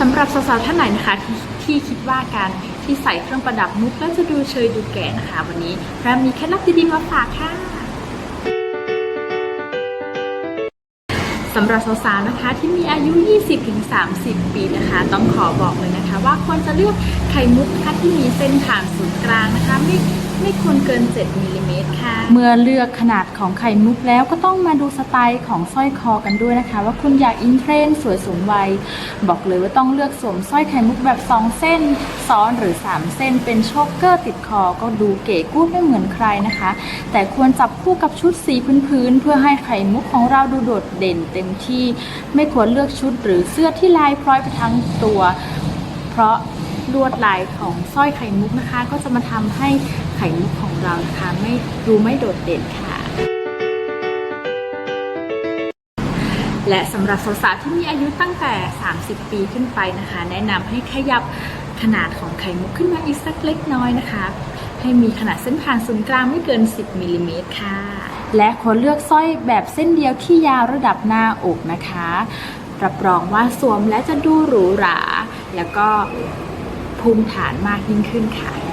สำหรับสาวๆท่านไหนนะคะที่ที่คิดว่าการที่ใส่เครื่องประดับมุกแล้วจะดูเชยดูแก่นะคะ วันนี้แพรมีเคล็ดลับดีๆมาฝากค่ะสำหรับสาวๆนะคะที่มีอายุ 20-30 ปีนะคะ ต้องขอบอกเลยนะคะ ว่าควรจะเลือกไข่มุกนะคะที่มีเส้นผ่านศูนย์กลางนะคะ ไม่ควรเกิน 7มิลลิเมตรค่ะ เมื่อเลือกขนาดของไข่มุกแล้วก็ต้องมาดูสไตล์ของสร้อยคอกันด้วยนะคะ ว่าคุณอยากอินเทรนด์สวยสมวัย บอกเลยว่าต้องเลือกสวมสร้อยไข่มุกแบบ 2 เส้น ซ้อนหรือ 3 เส้น เป็นโชคเกอร์ติดคอก็ดูเก๋กู้ไม่เหมือนใครนะคะ แต่ควรจับคู่กับชุดสีพื้นๆเพื่อให้ไข่มุกของเราดูโดดเด่นเต็มที่ ไม่ควรเลือกชุดหรือเสื้อที่ลายพร้อยไปทั้งตัว เพราะลวดลายของสร้อยไข่มุกนะคะ ก็จะมาทำให้ ข่มุกของเรานะคะไม่ดูไม่โดดเด่นค่ะ และสำหรับสาวๆที่มีอายุตั้งแต่ 30 ปีขึ้นไปนะคะ แนะนำให้ขยับขนาดของไข่มุกขึ้นมาอีกสักเล็กน้อยนะคะ ให้มีขนาดเส้นผ่านศูนย์กลางไม่เกิน 10มิลลิเมตรค่ะ และควรเลือกสร้อยแบบเส้นเดียวที่ยาวระดับหน้าอกนะคะ รับรองว่าสวมและจะดูหรูหรา แล้วก็ภูมิฐานมากยิ่งขึ้นค่ะ